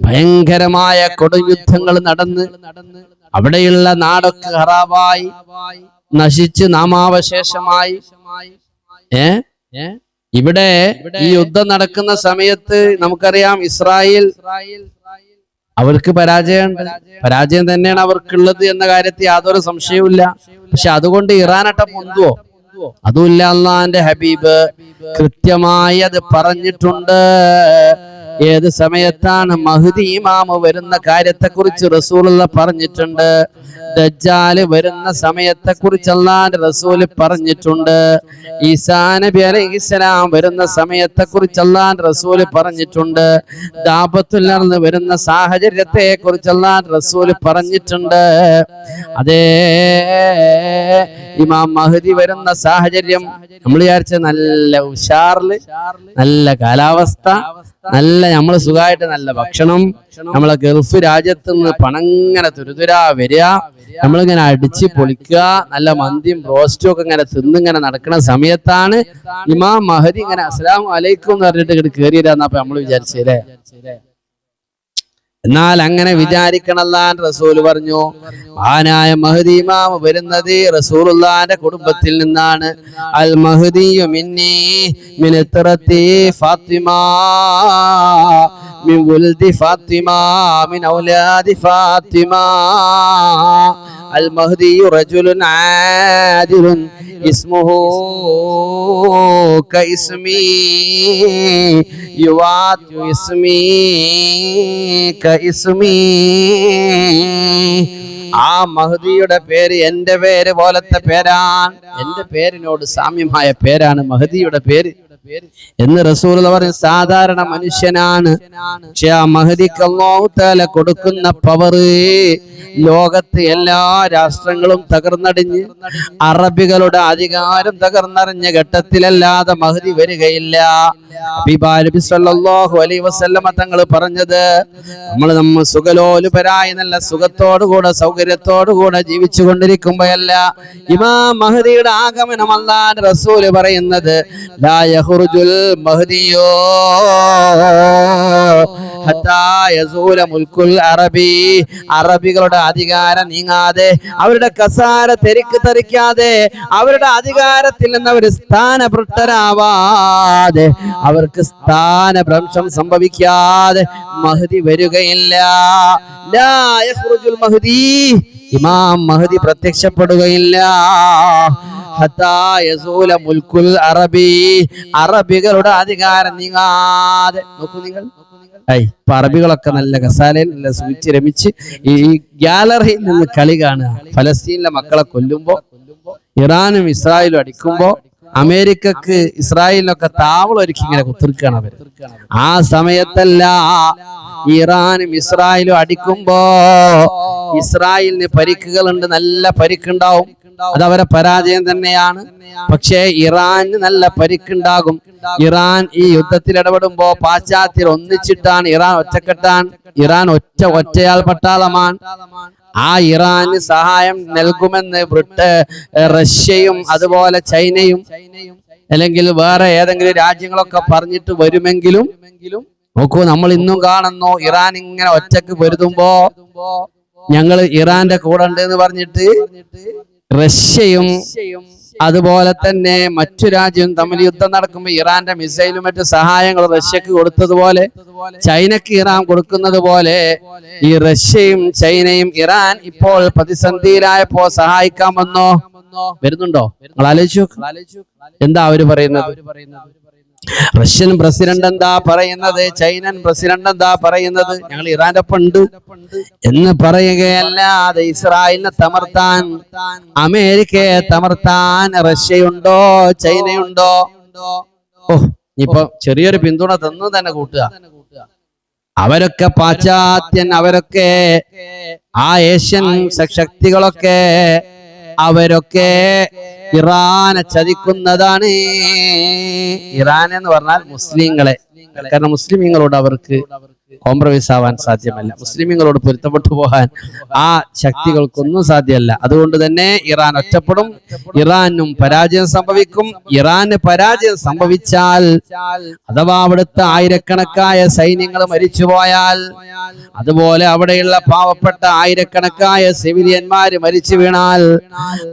ഭയങ്കരമായ കൊടുയുദ്ധങ്ങൾ നടന്ന് അവിടെയുള്ള നാടൊക്കെ ഹറാവായി നശിച്ച് നാമാവശേഷമായി. ഏ? ഇവിടെ ഈ യുദ്ധം നടക്കുന്ന സമയത്ത് നമുക്കറിയാം ഇസ്രായേൽ അവർക്ക് പരാജയമുണ്ട്. പരാജയം തന്നെയാണ് അവർക്കുള്ളത് എന്ന കാര്യത്തിൽ യാതൊരു സംശയവുമില്ല. പക്ഷെ അതുകൊണ്ട് ഇറാനട്ട പൊന്തുവോ? അതുമില്ല. അള്ളാന്റെ ഹബീബ് കൃത്യമായി അത് പറഞ്ഞിട്ടുണ്ട്. ഏത് സമയത്താണ് മഹുദി ഇമാമ് വരുന്ന കാര്യത്തെക്കുറിച്ച് റസൂലുള്ള പറഞ്ഞിട്ടുണ്ട്? ദജ്ജാൽ വരുന്ന സമയത്തെ കുറിച്ച് അള്ളാന്റെ റസൂൽ പറഞ്ഞിട്ടുണ്ട്. ഈസാ നബി അലൈഹിസ്സലാം വരുന്ന സമയത്തെ കുറിച്ച് അള്ളാന്റെ റസൂൽ പറഞ്ഞിട്ടുണ്ട്. ദാപത്തുലർന്ന് വരുന്ന സാഹചര്യത്തെ കുറിച്ച് അള്ളാന്റെ റസൂൽ പറഞ്ഞിട്ടുണ്ട്. അതേ ഇമാം മഹദി വരുന്ന സാഹചര്യം നമ്മൾ വിചാരിച്ച നല്ല ഉഷാറിൽ നല്ല കാലാവസ്ഥ നല്ല നമ്മൾ സുഖമായിട്ട് നല്ല ഭക്ഷണം. നമ്മളെ ഗൾഫ് രാജ്യത്ത് നിന്ന് പണങ്ങനെ തുരുതുരാ വരിക. നമ്മളിങ്ങനെ അടിച്ച് പൊളിക്കുക. നല്ല മന്തിയും റോസ്റ്റും ഒക്കെ ഇങ്ങനെ തിന്നിങ്ങനെ നടക്കുന്ന സമയത്താണ് ഇമാം മഹദി ഇങ്ങനെ അസ്സലാമു അലൈക്കും എന്ന് പറഞ്ഞിട്ട് ഇങ്ങോട്ട് കയറിയതാന്നപ്പോ നമ്മൾ വിചാരിച്ചല്ലേ എന്നാൽ അങ്ങനെ വിചാരിക്കണല്ലാൻ റസൂൽ പറഞ്ഞു. ആനായ മഹദി ഇമാം വരുന്നത് റസൂലുള്ളാന്റെ കുടുംബത്തിൽ നിന്നാണ്. അൽ മഹദിയു മിന്നി മിൻ ഇത്രത്തി ഫാത്തിമ മിൻ ഫാത്തിമ ഔലാദി ഫാത്തിമ. അൽ മഹദി റജുലുൻ ആദിലുൻ اسمه كاسمي يوات اسمي كاسمي ആ മഹദിയുടെ പേര് എന്റെ പേര് പോലത്തെ പേരാണ് എന്റെ പേരിനോട് സാമ്യമായ പേരാണ് മഹദിയുടെ പേര് എന്ന് റസൂൽ പറഞ്ഞു സാധാരണ മനുഷ്യനാണ്. പക്ഷെ ആ മഹദിക്ക് അല്ലാഹു തആല കൊടുക്കുന്ന പവറ് ലോകത്ത് എല്ലാ രാഷ്ട്രങ്ങളും തകർന്നടിഞ്ഞ് അറബികളുടെ അധികാരം തകർന്നറിഞ്ഞ ഘട്ടത്തിലല്ലാതെ മഹദി വരികയില്ല. അലൈഹി വസല്ലമ തങ്ങൾ പറഞ്ഞത് നമ്മൾ നമ്മൾ സുഖലോലുപരായി നല്ല സുഖത്തോടുകൂടെ സൗകര്യത്തോടുകൂടെ ജീവിച്ചു കൊണ്ടിരിക്കുമ്പോഴല്ല ഇമാ മഹദിയുടെ ആഗമനം അല്ലാതെ റസൂൽ പറയുന്നത് യഖ്റുജുൽ المهدي അറബി. അറബികളുടെ അധികാരം നീങ്ങാതെ അവരുടെ കസാര തെരിക്ക് തെറിക്കാതെ അവരുടെ അധികാരത്തിൽ നിന്ന് അവർ സ്ഥാനഭൃഷ്ടരാവാതെ അവർക്ക് സ്ഥാനഭ്രംശം സംഭവിക്കാതെ മഹതി വരികയില്ല. മഹദി. ഇമാം മഹദി പ്രത്യക്ഷപ്പെടുകയില്ല. അറബി. അറബികളുടെ അധികാരം നീങ്ങാതെ. നോക്കൂ നിങ്ങൾ. അറബികളൊക്കെ നല്ല കസാലയിൽ നല്ല സൂചിച്ച് രമിച്ച് ഈ ഗാലറിയിൽ നിന്ന് കളി കാണുക. ഫലസ്തീനിലെ മക്കളെ കൊല്ലുമ്പോ ഇറാനും ഇസ്രായേലും അടിക്കുമ്പോ അമേരിക്കക്ക് ഇസ്രായേലിനൊക്കെ താവളൊരുക്കി ഇങ്ങനെ കുത്തിർക്കണം അവർ ആ സമയത്തല്ല ഇറാനും ഇസ്രായേലും അടിക്കുമ്പോ ഇസ്രായേലിന് പരിക്കുകളുണ്ട് നല്ല പരിക്കുണ്ടാവും. അത് അവരെ പരാജയം തന്നെയാണ്. പക്ഷേ ഇറാന് നല്ല പരിക്കുണ്ടാകും. ഇറാൻ ഈ യുദ്ധത്തിൽ ഇടപെടുമ്പോ പാശ്ചാത്യർ ഒന്നിച്ചിട്ടാണ് ഇറാൻ ഒറ്റക്കെട്ടാൻ. ഇറാൻ ഒറ്റ ഒറ്റയാൾ പട്ടാളമാണ്. ആ ഇറാന് സഹായം നൽകുമെന്ന് ബ്രിട്ട് റഷ്യയും അതുപോലെ ചൈനയും അല്ലെങ്കിൽ വേറെ ഏതെങ്കിലും രാജ്യങ്ങളൊക്കെ പറഞ്ഞിട്ട് വരുമെങ്കിലും നോക്കൂ നമ്മൾ ഇന്നും കാണുന്നു ഇറാൻ ഇങ്ങനെ ഒറ്റയ്ക്ക് പൊരുതുമ്പോ ഞങ്ങൾ ഇറാന്റെ കൂടെ ഉണ്ട് എന്ന് പറഞ്ഞിട്ട് റഷ്യയും അതുപോലെ തന്നെ മറ്റു രാജ്യവും തമ്മിൽ യുദ്ധം നടക്കുമ്പോൾ ഇറാന്റെ മിസൈലും മറ്റു സഹായങ്ങൾ റഷ്യക്ക് കൊടുത്തതുപോലെ ചൈനക്ക് ഇറാൻ കൊടുക്കുന്നത് പോലെ ഈ റഷ്യയും ചൈനയും ഇറാൻ ഇപ്പോൾ പ്രതിസന്ധിയിലായപ്പോ സഹായിക്കാൻ വന്നോ? വരുന്നുണ്ടോ? നിങ്ങൾ ആലോചിച്ചു എന്താ അവർ പറയുന്നത്? റഷ്യൻ പ്രസിഡന്റ് എന്താ പറയുന്നത്? ചൈനൻ പ്രസിഡന്റ് എന്താ പറയുന്നത്? ഞങ്ങൾ ഇറാന്റെ പണ്ട് എന്ന് പറയുകയല്ലാതെ ഇസ്രായേലിനെ തമർത്താൻ അമേരിക്കയെ തമർത്താൻ റഷ്യയുണ്ടോ ചൈനയുണ്ടോ? ഓ ഇപ്പൊ ചെറിയൊരു പിന്തുണ തന്നു തന്നെ കൂട്ടുക. അവരൊക്കെ പാശ്ചാത്യൻ അവരൊക്കെ ആ ഏഷ്യൻ ശക്തികളൊക്കെ അവരൊക്കെ ഇറാനെ ചതിക്കുന്നതാണ്. ഇറാൻ എന്ന് പറഞ്ഞാൽ മുസ്ലിങ്ങളെ. കാരണം മുസ്ലിമീങ്ങളോട് അവർക്ക് കോംപ്രമൈസ് ആവാൻ സാധ്യമല്ല. മുസ്ലിമുകളോട് പൊരുത്തപ്പെട്ടു പോകാൻ ആ ശക്തികൾക്കൊന്നും സാധ്യമല്ല. അതുകൊണ്ട് തന്നെ ഇറാൻ ഒറ്റപ്പെടും. ഇറാനും പരാജയം സംഭവിക്കും. ഇറാന് പരാജയം സംഭവിച്ചാൽ അഥവാ അവിടുത്തെ ആയിരക്കണക്കായ സൈന്യങ്ങൾ മരിച്ചുപോയാൽ അതുപോലെ അവിടെയുള്ള പാവപ്പെട്ട ആയിരക്കണക്കായ സിവിലിയന്മാര് മരിച്ചു വീണാൽ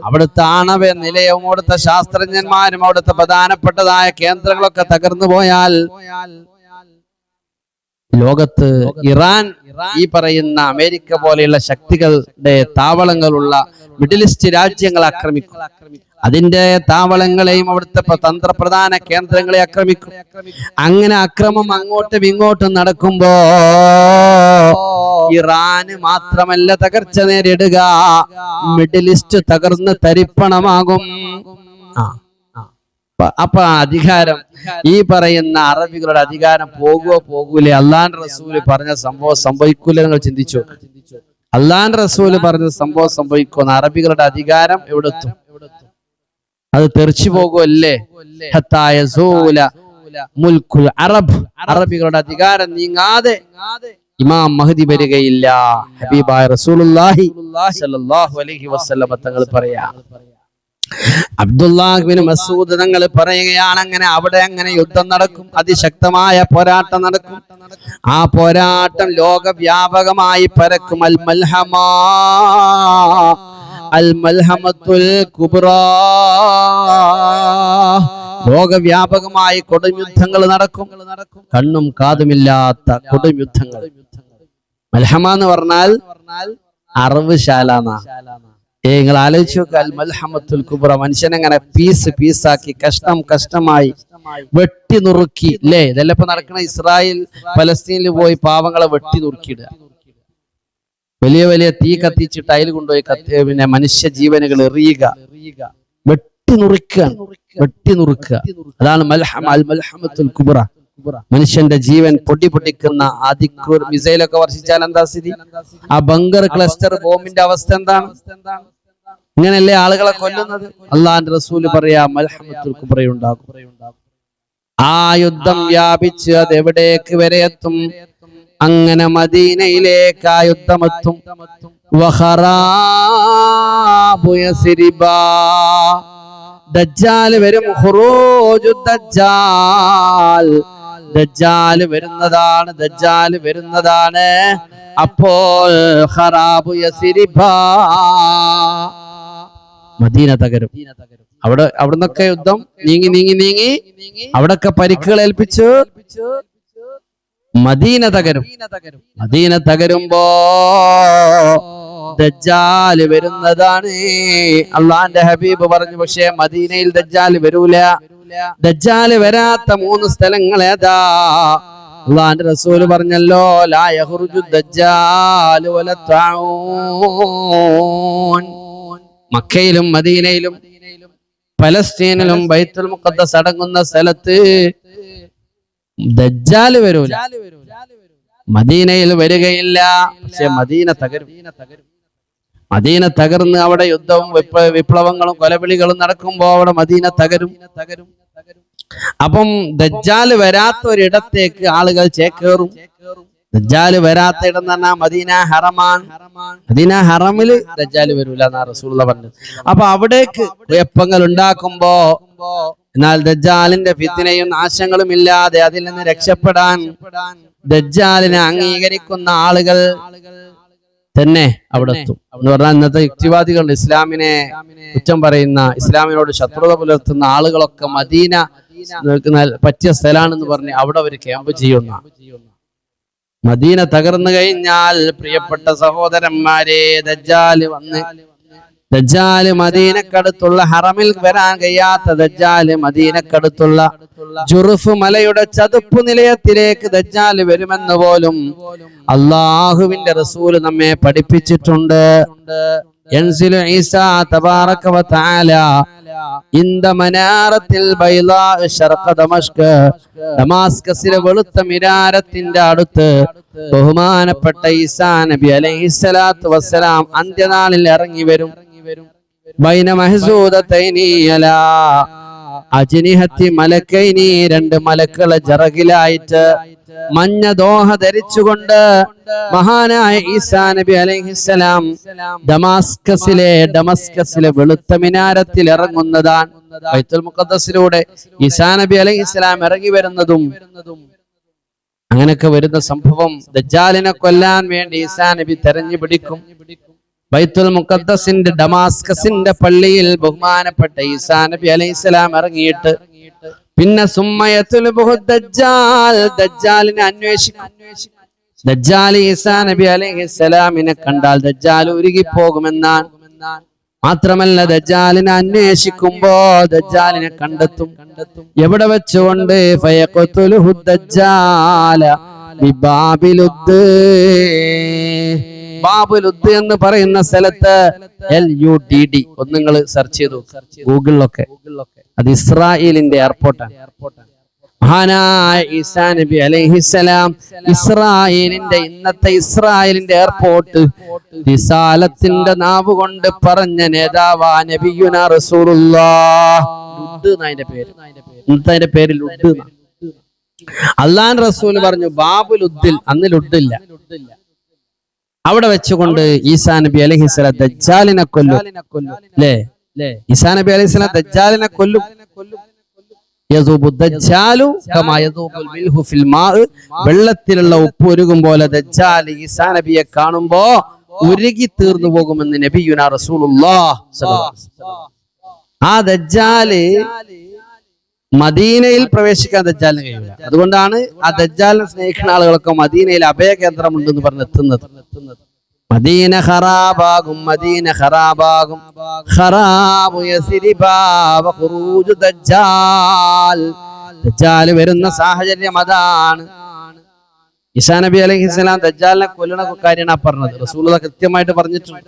അവിടുത്തെ ആണവ നിലയവും അവിടുത്തെ ശാസ്ത്രജ്ഞന്മാരും അവിടുത്തെ പ്രധാനപ്പെട്ടതായ കേന്ദ്രങ്ങളൊക്കെ തകർന്നു പോയാൽ ലോകത്ത് ഇറാൻ ഈ പറയുന്ന അമേരിക്ക പോലെയുള്ള ശക്തികളുടെ താവളങ്ങളുള്ള മിഡിൽ ഈസ്റ്റ് രാജ്യങ്ങൾ ആക്രമിക്കും. അതിന്റെ താവളങ്ങളെയും അവിടുത്തെ തന്ത്രപ്രധാന കേന്ദ്രങ്ങളെ ആക്രമിക്കും. അങ്ങനെ അക്രമം അങ്ങോട്ടും ഇങ്ങോട്ടും നടക്കുമ്പോ ഇറാന് മാത്രമല്ല തകർച്ച നേരിടുക. മിഡിൽ ഈസ്റ്റ് തകർന്ന് തരിപ്പണമാകും. ആ. അപ്പൊ- അധികാരം ഈ പറയുന്ന അറബികളുടെ അധികാരം പോകുവോ പോകൂലേ? അള്ളാൻ റസൂൽ പറഞ്ഞ സംഭവം സംഭവിക്കൂല നിങ്ങൾ ചിന്തിച്ചു. അള്ളാൻ റസൂൽ പറഞ്ഞ സംഭവം സംഭവിക്കുന്ന അറബികളുടെ അധികാരം എവിടെത്തും? അത് തെറിച്ചു പോകുമല്ലേ മുൽക്കുൽ അറബ്. അറബികളുടെ അധികാരം നീങ്ങാതെ ഇമാം മഹദി വരികയില്ല. ഹബീബായ റസൂലുള്ളാഹി അലൈഹി തങ്ങൾ പറയാ. അബ്ദുല്ലാഹിബിൻ മസൂദ് തങ്ങൾ പറയുകയാണ് അങ്ങനെ അവിടെ അങ്ങനെ യുദ്ധം നടക്കും അതിശക്തമായ പോരാട്ടം നടക്കും. ആ പോരാട്ടം ലോകവ്യാപകമായി പരക്കും. അൽ മൽഹമ അൽ മൽഹമത്തുൽ കുബ്ര ലോകവ്യാപകമായി കൊടുംയുദ്ധങ്ങൾ നടക്കും. കണ്ണും കാതുമില്ലാത്ത കൊടുംയുദ്ധങ്ങൾ. മൽഹമ എന്ന് പറഞ്ഞാൽ അറിവ് എന്നാ. നിങ്ങൾ ആലോചിച്ച് നോക്കുക അൽ മൽഹമത്തുൽ കുബ്ര മനുഷ്യനെങ്ങനെ പീസ് പീസാക്കി കഷ്ടം കഷ്ടമായി വെട്ടി നുറുക്കി അല്ലേ ഇതെല്ലാം ഇപ്പൊ നടക്കണ ഇസ്രായേൽ പലസ്തീനിൽ പോയി പാവങ്ങളെ വെട്ടി നുറുക്കിയിടുക. വലിയ വലിയ തീ കത്തിച്ചിട്ട് അതിൽ കൊണ്ടുപോയി കത്തി പിന്നെ മനുഷ്യ ജീവനുകൾ എറിയുക. വെട്ടി നുറുക്കുക. വെട്ടി നുറുക്കുക. അതാണ് മൽഹമ അൽ മൽഹമത്തുൽ കുബ്ര. മനുഷ്യന്റെ ജീവൻ പൊട്ടി പൊട്ടിക്കുന്ന അതിക്രൂർ മിസൈലൊക്കെ വർഷിച്ചാൽ എന്താ സ്ഥിതി? ആ ബങ്കർ ക്ലസ്റ്റർ ബോംബിന്റെ അവസ്ഥ എന്താണ്? ഇങ്ങനെയല്ലേ ആളുകളെ കൊല്ലുന്നത്? അള്ളാന്റെ റസൂൽ പറയാ കുബറയുണ്ടാകും ആ യുദ്ധം വ്യാപിച്ച് അത് എവിടേക്ക് വരെ എത്തും അങ്ങനെ മദീനയിലേക്ക് ആ യുദ്ധം എത്തും ദജ്ജാൽ വരും ദജ്ജാൽ വരുന്നതാണ് ദജ്ജാൽ വരുന്നതാണ്. അപ്പോൾ ഖറാബു. മദീന തകരും. അവിടെ അവിടുന്നൊക്കെ യുദ്ധം നീങ്ങി നീങ്ങി നീങ്ങി. അവിടൊക്കെ പരിക്കുകൾ ഏൽപ്പിച്ചു. മദീന തകരും. മദീന തകരുമ്പോ ദജ്ജാൽ വരുന്നതാണ്. അള്ളാന്റെ ഹബീബ് പറഞ്ഞു പക്ഷേ മദീനയിൽ ദജ്ജാൽ വരൂല. ദജ്ജാൽ വരാത്ത മൂന്ന് സ്ഥലങ്ങൾ ഏതാ? അള്ളാന്റെ റസൂൽ പറഞ്ഞല്ലോ ലാ യഖ്റുജു ദജ്ജാൽ മക്കയിലും മദീനയിലും പലസ്തീനിലും ബൈത്തുൽ മുഖദ്ദസ് അടങ്ങുന്ന സ്ഥലത്ത് ദജ്ജാൽ വരൂല. മദീനയിൽ വരികയില്ല. പക്ഷെ മദീന തകരും. മദീന തകർന്ന് അവിടെ യുദ്ധവും വിപ്ല- വിപ്ലവങ്ങളും കൊലവിളികളും നടക്കുമ്പോ അവിടെ മദീന തകരും. അപ്പം ദജ്ജാൽ വരാത്ത ഒരിടത്തേക്ക് ആളുകൾ ചേക്കേറും. ദജ്ജാൽ വരാത്ത ഇടം എന്ന് പറഞ്ഞാൽ മദീന ഹറമാൻ. മദീന ഹറമിൽ ദജ്ജാൽ വരൂല എന്നാ റസൂള്ള പറഞ്ഞു അപ്പൊ അവിടേക്ക് കുഴപ്പങ്ങൾ ഉണ്ടാക്കുമ്പോ എന്നാൽ ദജ്ജാലിന്റെ ഫിത്നയും നാശങ്ങളും ഇല്ലാതെ അതിൽ നിന്ന് രക്ഷപ്പെടാൻ ദജ്ജാലിനെ അംഗീകരിക്കുന്ന ആളുകൾ തന്നെ അവിടെ എത്തും. എന്ന് പറഞ്ഞാൽ ഇന്നത്തെ യുക്തിവാദികൾ ഇസ്ലാമിനെ കുറ്റം പറയുന്ന ഇസ്ലാമിനോട് ശത്രുത പുലർത്തുന്ന ആളുകളൊക്കെ മദീന പറ്റിയ സ്ഥലമാണെന്ന് പറഞ്ഞ് അവിടെ അവർ ക്യാമ്പ് ചെയ്യുന്ന. മദീന തകർന്നു കഴിഞ്ഞാൽ പ്രിയപ്പെട്ട സഹോദരന്മാരെ ദജ്ജാൽ വന്ന് ദജ്ജാൽ മദീനക്കടുത്തുള്ള ഹറമിൽ വരാൻ കഴിയാത്ത ദജ്ജാൽ മദീനക്കടുത്തുള്ള ജുറുഫ് മലയുടെ ചതുപ്പ് നിലയത്തിലേക്ക് ദജ്ജാൽ വരുമെന്ന് പോലും അള്ളാഹുവിന്റെ റസൂൽ നമ്മെ പഠിപ്പിച്ചിട്ടുണ്ട്. ഡമാസ്കസിലെ വെളുത്ത മിരാരത്തിന്റെ അടുത്ത് ബഹുമാനപ്പെട്ട ഈസാ നബി അലൈഹിസ്സലാത്തു വസ്സലാം അന്ത്യനാളിൽ ഇറങ്ങി വരും. ബൈന അജിനിഹത്തി മലക്കൈനി രണ്ട് മലക്കളെ ജറകിലായിട്ട് മഞ്ഞ ദോഹ ധരിച്ചുകൊണ്ട് മഹാനായ ഈസാ നബി അലൈഹിസ്സലാം ഡമാസ്കസിലെ ഡമസ്കസിലെ വെളുത്ത മിനാരത്തിൽ ഇറങ്ങുന്നതാണ്. ബൈത്തുൽ മുഖദ്ദസിലൂടെ ഈസാ നബി അലൈഹിസ്സലാം ഇറങ്ങി വരുന്നതും അങ്ങനെയൊക്കെ വരുന്ന സംഭവം ദജ്ജാലിനെ കൊല്ലാൻ വേണ്ടി ഈസാ നബി തെരഞ്ഞു പിടിക്കും. ബൈത്തുൽ മുഖദ്ദസിന്റെ ഡമാസ്കസിന്റെ പള്ളിയിൽ ബഹുമാനപ്പെട്ട ഈസാ നബി അലൈഹിസ്സലാം ഇറങ്ങിയിട്ട്. പിന്നെ സുമ്മയത്തുൽ ദജ്ജാൽ ദജ്ജാലിനെ അന്വേഷിക്കും. ദജ്ജാൽ ഈസാ നബി അലൈഹിസ്സലാമിനെ കണ്ടാൽ ദജ്ജാൽ ഉരുകി പോകുമെന്നാണ് മാത്രമല്ല ദജ്ജാലിനെ അന്വേഷിക്കുമ്പോ ദജ്ജാലിനെ കണ്ടെത്തും. എവിടെ വെച്ചുകൊണ്ട്? ഫയഖ്തുലുഹു ദജ്ജാല ബിബാബിലുദ് ബാബുലുദ് എന്ന് പറയുന്ന സ്ഥലത്ത് എൽ യു ഡി ഡി. ഒന്ന് നിങ്ങൾ സെർച്ച് ചെയ്തു. ഗൂഗിളിലൊക്കെ. അത് ഇസ്രായേലിന്റെ എയർപോർട്ടാണ് മഹാനായ ഈസാ നബി അലൈഹിസലാം ഇസ്രായേലിന്റെ ഇന്നത്തെ ഇസ്രായേലിന്റെ എയർപോർട്ട് വിശാലത്തിന്റെ നാവ് കൊണ്ട് പറഞ്ഞ നേതാവാ നബിയുന അതിന്റെ പേര്. ഇന്നത്തെ അതിന്റെ പേര്? ലുഡ്. അള്ളാൻ റസൂൽ പറഞ്ഞു ബാബു ലുദ്ദിൽ അന്ന് ലുഡില്ല അവിടെ വെച്ചുകൊണ്ട് ഈസാ നബി അലഹി ദജ്ജാലിനെ കൊല്ലും. അല്ലേ ഈസാ നബി അലഹി ദജ്ജാലിനെ കൊല്ലും. വെള്ളത്തിലുള്ള ഉപ്പ് ഉരുകും പോലെ ദജ്ജാൽ ഈസാ നബിയെ കാണുമ്പോ ഉരുകി തീർന്നു പോകുമെന്ന് നബിയുന അലൈഹി ആ ദജ്ജാൽ മദീനയിൽ പ്രവേശിക്കാൻ ദജ്ജാലിന് കഴിയില്ല. അതുകൊണ്ടാണ് ആ ദജ്ജാലിനെ സ്നേഹിക്കുന്ന ആളുകളൊക്കെ മദീനയിൽ അഭയകേന്ദ്രമുണ്ട് എന്ന് പറഞ്ഞ് എത്തുന്നത് മദീന ഖറാബാകും മദീന ഖറാബാകും. ഖറാബു ഖുറൂജു ദജ്ജാൽ. ദജ്ജാൽ വരുന്ന സാഹചര്യം അതാണ്. ഈസാ നബി അലൈഹിസ്സലാം ദജ്ജാലിനെ കൊല്ലണ കാര്യമാണ് പറഞ്ഞത്. റസൂലുള്ള കൃത്യമായിട്ട് പറഞ്ഞിട്ടുണ്ട്.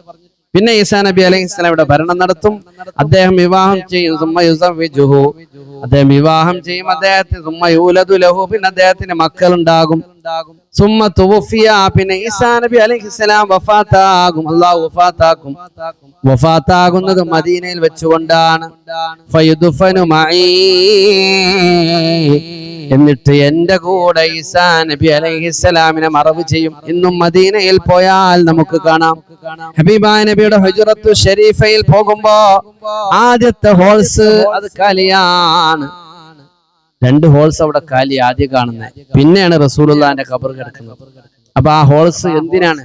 പിന്നെ ഈസാ നബി അലൈഹി സ്വലാം ഇവിടെ ഭരണം നടത്തും. അദ്ദേഹം വിവാഹം ചെയ്യും. അദ്ദേഹം വിവാഹം ചെയ്യും. അദ്ദേഹത്തിന് സുമ്മ യൂലതു ലഹു. പിന്നെ അദ്ദേഹത്തിന് മക്കളുണ്ടാകും. സുമ്മ തുവഫിയ. പിന്നെ ഈസാ നബി അലൈഹി സ്വലാം വഫാത്താകും. അള്ളാഹു വഫാത്താക്കും. വഫാത്താകുന്നത് മദീനയിൽ വെച്ചുകൊണ്ടാണ്. ഫയുദുഫനു മഈ. എന്നിട്ട് എന്റെ കൂടെ ഈസാ നബി അലൈഹിസ്സലാമിനെ മറവ് ചെയ്യും. ഇന്നും മദീനയിൽ പോയാൽ നമുക്ക് കാണാം. ഹബീബായ നബിയുടെ ഹുജറത്തു ഷരീഫയിൽ പോകുമ്പോ ആദ്യത്തെ ഹോൾസ് അത് കാലിയാണ്. രണ്ട് ഹോൾസ് അവിടെ കാലി ആദ്യം കാണുന്നത് പിന്നെയാണ് റസൂലുള്ളാന്റെ ഖബർ കിടക്കുന്നത്. അപ്പൊ ആ ഹോൾസ് എന്തിനാണ്?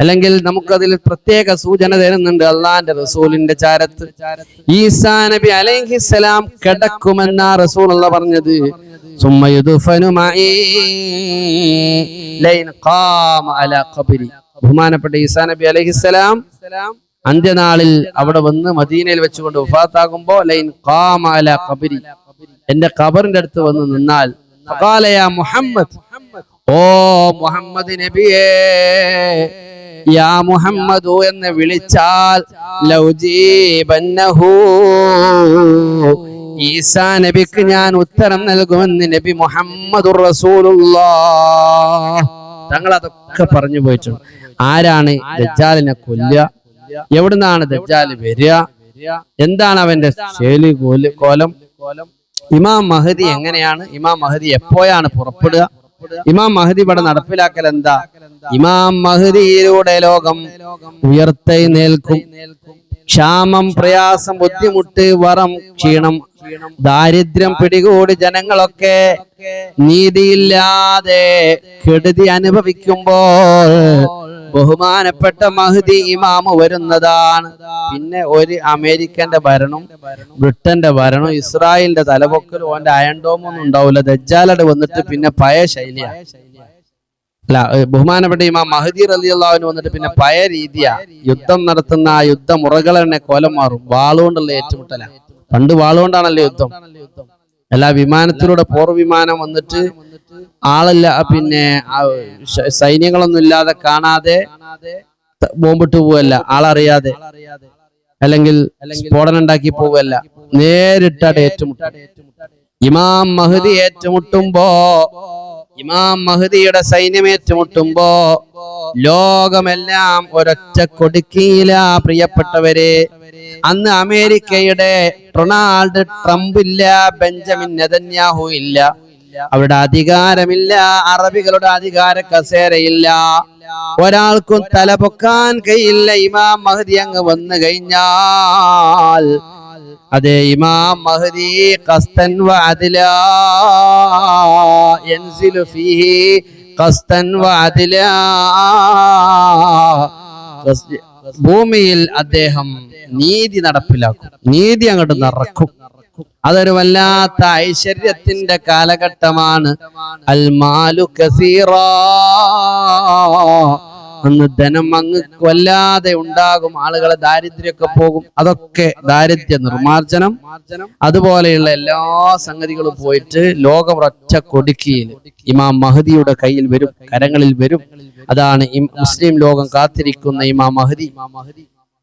അല്ലെങ്കിൽ നമുക്കതിൽ പ്രത്യേക സൂചന തരുന്നുണ്ട് അള്ളാന്റെ റസൂലിന്റെ ചാരത്ത്. ഈസാ നബി അലൈഹിസ്സലാം കിടക്കുമെന്നാ റസൂലുള്ള പറഞ്ഞത്. ثم يدفن معي لئن قام على قبري ബഹുമാനപ്പെട്ട ഈസാ നബി അലൈഹിസ്സലാം അന്ത്യനാളിൽ അവിടെ വന്ന് മദീനയിൽ വെച്ചുകൊണ്ട് വഫാത്താകുമ്പോ ലൈൻ ഖാമ അല ഖബരി എന്റെ ഖബറിന്റെ അടുത്ത് വന്ന് നിന്നാൽ ഫഖാല യാ മുഹമ്മദ് ഓ മുഹമ്മദ് നബിയേ യാ മുഹമ്മദു എന്ന് വിളിച്ചാൽ ലൗജീബന്നഹു ഈസാ നബിക്ക് ഞാൻ ഉത്തരം നൽകുമെന്ന് നബി മുഹമ്മദ് തങ്ങൾ അതൊക്കെ പറഞ്ഞു പോയിട്ടുണ്ട്. ആരാണ് ദജ്ജാലിനെ കൊല്ല എവിടുന്നാണ് ദജ്ജാൽ വരിക? എന്താണ് അവന്റെ ശൈലി കോൽ കോലം? ഇമാം മഹദി എങ്ങനെയാണ്? ഇമാം മഹദി എപ്പോഴാണ് പുറപ്പെടുക? ഇമാം മഹദി ഇവിടെ നടപ്പിലാക്കൽ എന്താ? ഇമാം മഹദിയിലൂടെ ലോകം ഉയർത്തെഴുന്നേൽക്കും ക്ഷാമം പ്രയാസം ബുദ്ധിമുട്ട് വറം ക്ഷീണം ദാരിദ്ര്യം പിടികൂടി ജനങ്ങളൊക്കെ നീതിയില്ലാതെ കെടുതി അനുഭവിക്കുമ്പോൾ ബഹുമാനപ്പെട്ട മഹദി ഇമാമ് വരുന്നതാണ്. പിന്നെ ഒരു അമേരിക്കന്റെ ഭരണം ബ്രിട്ടന്റെ ഭരണം ഇസ്രായേലിന്റെ തലപൊക്കലും ഓന്റെ അയൺഡോമൊന്നും ഉണ്ടാവില്ല. ദജ്ജാലട് വന്നിട്ട് പിന്നെ പഴയ ശൈലിയാണ്. അല്ല ബഹുമാനപ്പെട്ട ഇമാം മഹദി അലി അള്ളാഹുവിന് വന്നിട്ട് പിന്നെ പഴയ രീതിയാ. യുദ്ധം നടത്തുന്ന ആ യുദ്ധമുറകൾ തന്നെ കോലം മാറും. വാളുകൊണ്ടുള്ള ഏറ്റുമുട്ടല. പണ്ട് വാളുകൊണ്ടാണല്ലോ യുദ്ധം. എല്ലാ വിമാനത്തിലൂടെ പോർ വിമാനം വന്നിട്ട് ആളല്ല പിന്നെ സൈന്യങ്ങളൊന്നും ഇല്ലാതെ കാണാതെ ബോംബിട്ട് പോവല്ല ആളറിയാതെ. അല്ലെങ്കിൽ സ്ഫോടനം ഉണ്ടാക്കി പോവല്ല. നേരിട്ടാണ് ഏറ്റുമുട്ടും ഇമാം മഹദി ഏറ്റുമുട്ടുമ്പോ ഇമാം മഹദിയുടെ സൈന്യം ഏറ്റുമുട്ടുമ്പോ ലോകമെല്ലാം ഒരൊറ്റ കൊടുക്കിയില്ല പ്രിയപ്പെട്ടവരെ. അന്ന് അമേരിക്കയുടെ ഡൊണാൾഡ് ട്രംപ് ഇല്ല ബെഞ്ചമിൻ നെതന്യാഹു ഇല്ല. അവരുടെ അധികാരമില്ല അറബികളുടെ അധികാര കസേരയില്ല. ഒരാൾക്കും തലപൊക്കാൻ കഴിയില്ല ഇമാം മഹദി അങ്ങ് വന്നു കഴിഞ്ഞാൽ അതെ ഇമാം മഹദി ഖസ്തൻ വഅദില യൻസിലു ഫീഹി ഖസ്തൻ വഅദില ഭൂമിയിൽ അദ്ദേഹം നീതി നടപ്പിലാക്കും. നീതി അങ്ങോട്ട് നിറക്കും. അതൊരു വല്ലാത്ത ഐശ്വര്യത്തിന്റെ കാലഘട്ടമാണ്. അൽ മാലു കസീറ അന്ന് ധനം അങ്ങ് കൊല്ലാതെ ഉണ്ടാകും ആളുകളെ ദാരിദ്ര്യമൊക്കെ പോകും. അതൊക്കെ ദാരിദ്ര്യ നിർമാർജനം അതുപോലെയുള്ള എല്ലാ സംഗതികളും പോയിട്ട് ലോകം ഒറ്റ കൊടുക്കിയിൽ ഇമാം മഹദിയുടെ കയ്യിൽ വരും കരങ്ങളിൽ വരും. അതാണ് മുസ്ലിം ലോകം കാത്തിരിക്കുന്ന ഇമാം മഹദി.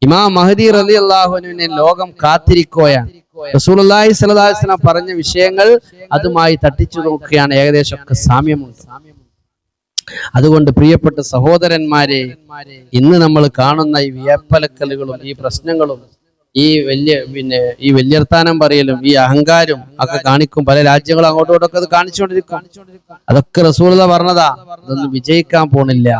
ഇമാം മഹദി റലി അള്ളാഹുനുവിനെ ലോകം കാത്തിരിക്കുകയാണ്. പറഞ്ഞ വിഷയങ്ങൾ അതുമായി തട്ടിച്ചു നോക്കുകയാണ്. ഏകദേശം ഒക്കെ സാമ്യമുണ്ട്. അതുകൊണ്ട് പ്രിയപ്പെട്ട സഹോദരന്മാരെ ഇന്ന് നമ്മൾ കാണുന്ന ഈ വിയപ്പലക്കലുകളും ഈ പ്രശ്നങ്ങളും ഈ വലിയ പിന്നെ ഈ വല്യർത്താനം പറയലും ഈ അഹങ്കാരം ഒക്കെ കാണിക്കും. പല രാജ്യങ്ങളും അങ്ങോട്ടും ഇങ്ങോട്ടൊക്കെ അത് കാണിച്ചുകൊണ്ടിരിക്കും. അതൊക്കെ റസൂലത പറഞ്ഞതാ അതൊന്നും വിജയിക്കാൻ പോണില്ല.